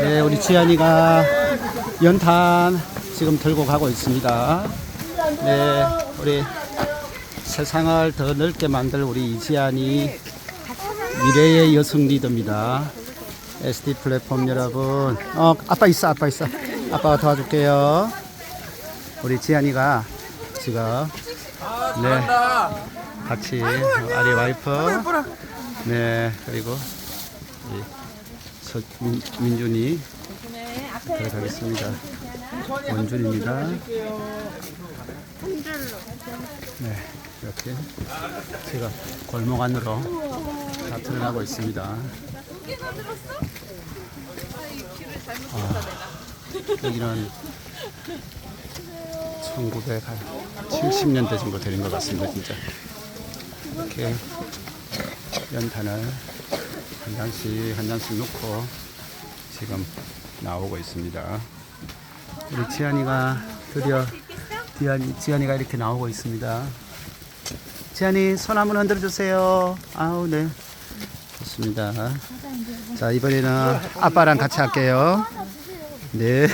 네, 우리 지안이가 연탄 지금 들고 가고 있습니다. 네, 우리 세상을 더 넓게 만들 우리 이지안이 미래의 여성 리더입니다. SD 플랫폼 여러분, 어, 아빠 있어, 아빠 있어. 아빠가 도와줄게요. 우리 지안이가 지금 네 같이 아리 와이프 네 그리고 우리 서, 민, 민준이 들어가겠습니다. 원준입니다. 네 이렇게 제가 골목 안으로 다 들어가고 있습니다. 아, 여기는 1970년대 정도 되는 것 같습니다, 진짜. 이렇게 연탄을 한 장씩 한 장씩 놓고 지금 나오고 있습니다. 우리 지안이가 드디어 지안이, 지안이가 이렇게 나오고 있습니다. 지안이 손 한번 흔들어 주세요. 아우 네 좋습니다. 자 이번에는 아빠랑 같이 할게요. 네.